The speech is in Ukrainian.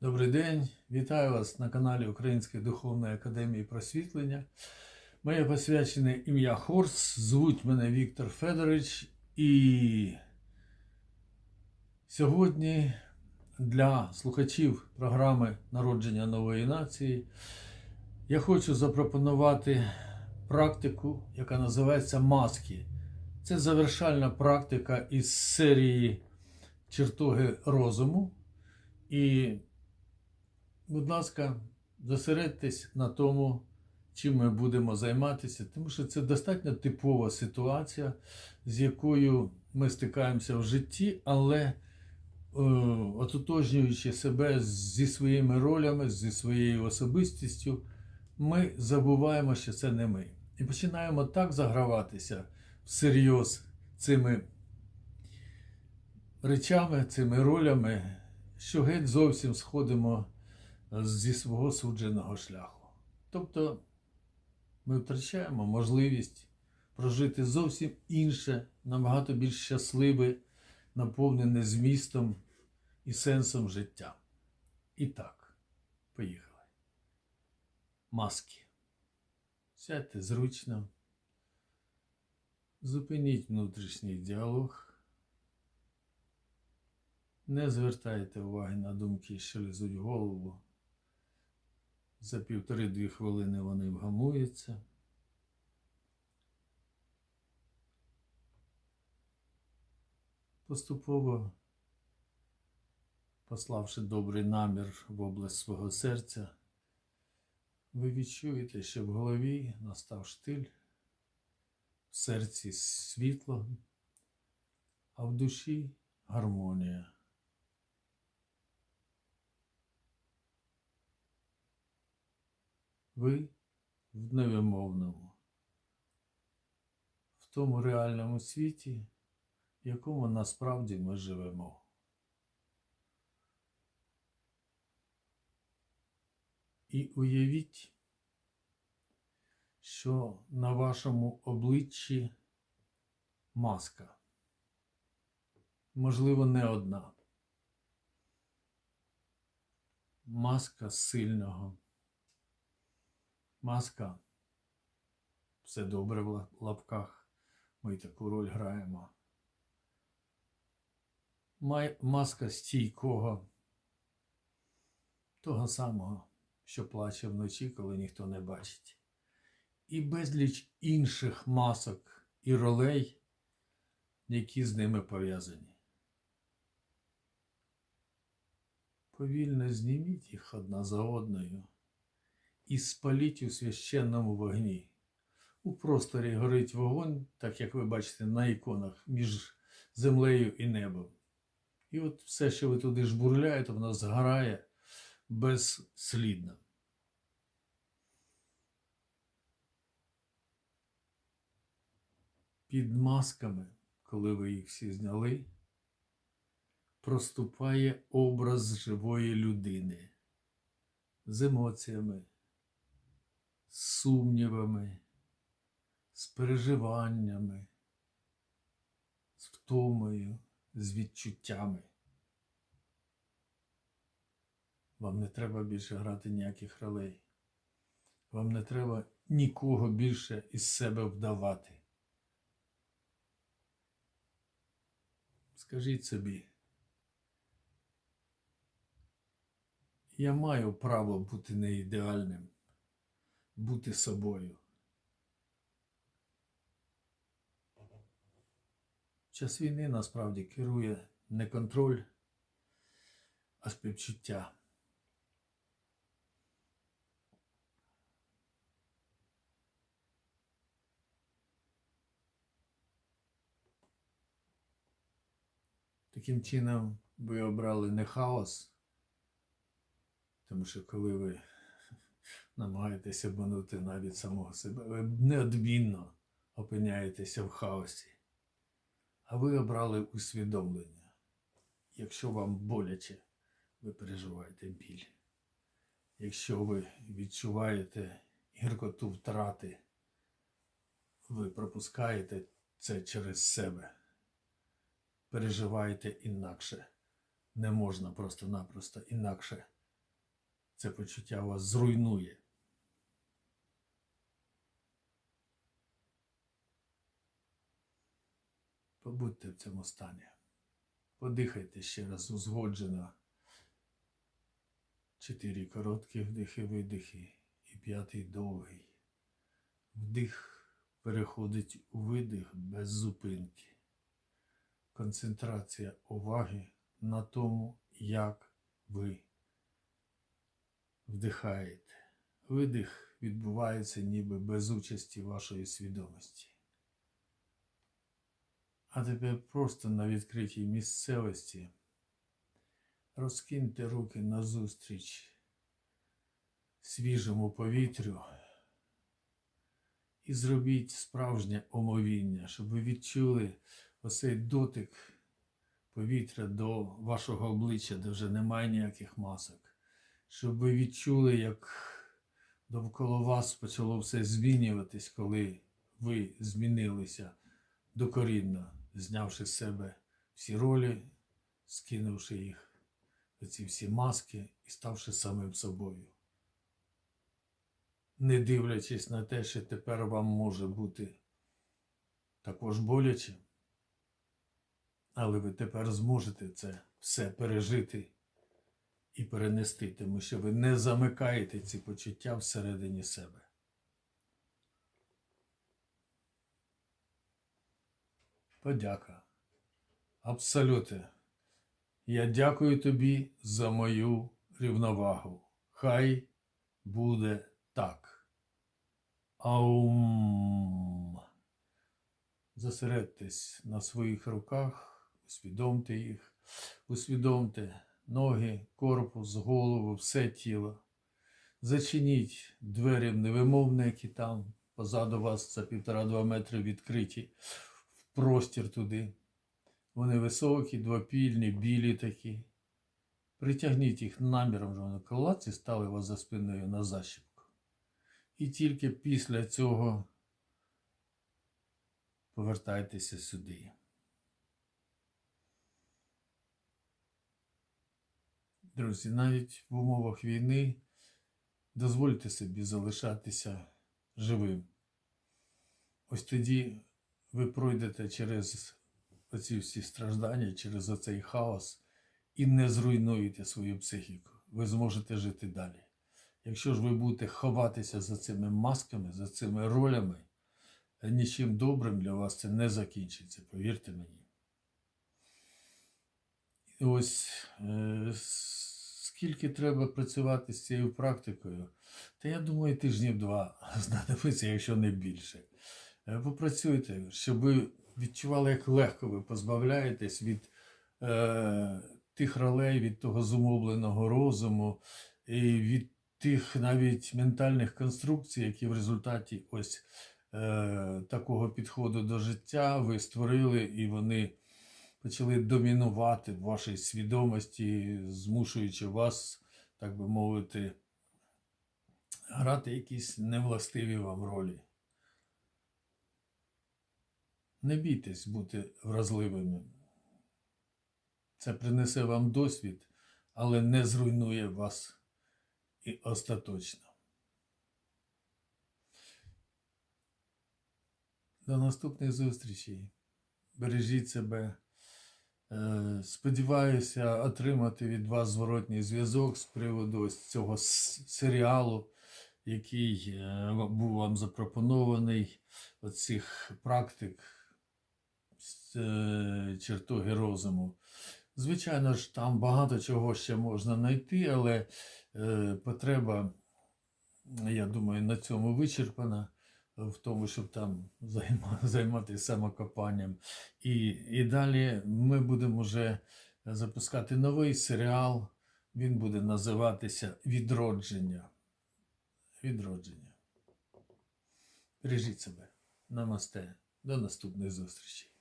Добрий день, вітаю вас на каналі Української духовної академії просвітлення. Моє посвячене ім'я Хорс, звуть мене Віктор Федорович, і сьогодні для слухачів програми Народження нової нації я хочу запропонувати практику, яка називається маски. Це завершальна практика із серії чертоги розуму. І будь ласка, зосередьтесь на тому, чим ми будемо займатися, тому що це достатньо типова ситуація, з якою ми стикаємося в житті, але е, ототожнюючи себе зі своїми ролями, зі своєю особистістю, ми забуваємо, що це не ми. І починаємо так заграватися всерйоз цими речами, цими ролями, що геть зовсім сходимо зі свого судженого шляху. Тобто ми втрачаємо можливість прожити зовсім інше, набагато більш щасливе, наповнене змістом і сенсом життя. І так, поїхали. Маски. Сядьте зручно. Зупиніть внутрішній діалог. Не звертайте уваги на думки, що лізуть голову. За півтори-дві хвилини вони вгамуються. Поступово, пославши добрий намір в область свого серця, ви відчуєте, що в голові настав штиль, в серці світло, а в душі гармонія. Ви в невимовному, в тому реальному світі, в якому насправді ми живемо. І уявіть, що на вашому обличчі маска. Можливо, не одна. Маска сильного. Маска. Все добре в лапках. Ми таку роль граємо. Маска стійкого. Того самого, що плаче вночі, коли ніхто не бачить. І безліч інших масок і ролей, які з ними пов'язані. Повільно зніміть їх одна за одною і спаліть у священному вогні. У просторі горить вогонь, так як ви бачите на іконах, між землею і небом. І от все, що ви туди жбурляєте, воно згорає безслідно. Під масками, коли ви їх всі зняли, проступає образ живої людини з емоціями, з сумнівами, з переживаннями, з втомою, з відчуттями. Вам не треба більше грати ніяких ролей. Вам не треба нікого більше із себе вдавати. Скажіть собі, я маю право бути не ідеальним, бути собою. Час війни насправді керує не контроль, а співчуття. Таким чином ви обрали не хаос, тому що коли ви намагаєтесь обманути навіть самого себе, ви неодмінно опиняєтеся в хаосі. А ви обрали усвідомлення. Якщо вам боляче, ви переживаєте біль. Якщо ви відчуваєте гіркоту втрати, ви пропускаєте це через себе. Переживаєте інакше. Не можна просто-напросто інакше це почуття вас зруйнує. Побудьте в цьому стані. Подихайте ще раз узгоджено. Чотири короткі вдихи, видихи і п'ятий довгий. Вдих переходить у видих без зупинки. Концентрація уваги на тому, як ви вдихаєте. Видих відбувається ніби без участі вашої свідомості. А тепер просто на відкритій місцевості розкиньте руки назустріч свіжому повітрю і зробіть справжнє омовіння, щоб ви відчули оцей дотик повітря до вашого обличчя, де вже немає ніяких масок. Щоб ви відчули, як довкола вас почало все змінюватись, коли ви змінилися докорінно, знявши з себе всі ролі, скинувши їх, оці всі маски і ставши самим собою. Не дивлячись на те, що тепер вам може бути також боляче, але ви тепер зможете це все пережити і перенести, тому що ви не замикаєте ці почуття всередині себе. Подяка. Абсолюте. Я дякую тобі за мою рівновагу. Хай буде так. Аум. Зосередьтесь на своїх руках, усвідомте їх, усвідомте ноги, корпус, голову, все тіло. Зачиніть двері невимовні, які там позаду вас за півтора-два метри відкриті в простір туди. Вони високі, двопільні, білі такі. Притягніть їх наміром, що вони колодці стали вас за спиною на защіпку. І тільки після цього повертайтеся сюди. Друзі, навіть в умовах війни дозвольте собі залишатися живим. Ось тоді ви пройдете через оці всі страждання, через оцей хаос і не зруйнуєте свою психіку. Ви зможете жити далі. Якщо ж ви будете ховатися за цими масками, за цими ролями, нічим добрим для вас це не закінчиться, повірте мені. І ось е, скільки треба працювати з цією практикою, та я думаю, тижнів два знадобиться, якщо не більше. Е, Попрацюйте, щоб ви відчували, як легко ви позбавляєтесь від е, тих ролей, від того зумовленого розуму і від тих навіть ментальних конструкцій, які в результаті ось е, такого підходу до життя ви створили, і вони почали домінувати в вашій свідомості, змушуючи вас, так би мовити, грати якісь невластиві вам ролі. Не бійтесь бути вразливими. Це принесе вам досвід, але не зруйнує вас і остаточно. До наступних зустрічей. Бережіть себе. Е, Сподіваюся отримати від вас зворотній зв'язок з приводу ось цього серіалу, який е, був вам запропонований, оцих практик чертоги розуму. Звичайно ж, там багато чого ще можна знайти, але е, потреба, я думаю, на цьому вичерпана в тому, щоб там займатися самокопанням. І, і далі ми будемо вже запускати новий серіал. Він буде називатися Відродження. Відродження. Бережіть себе. Намасте. До наступних зустрічей.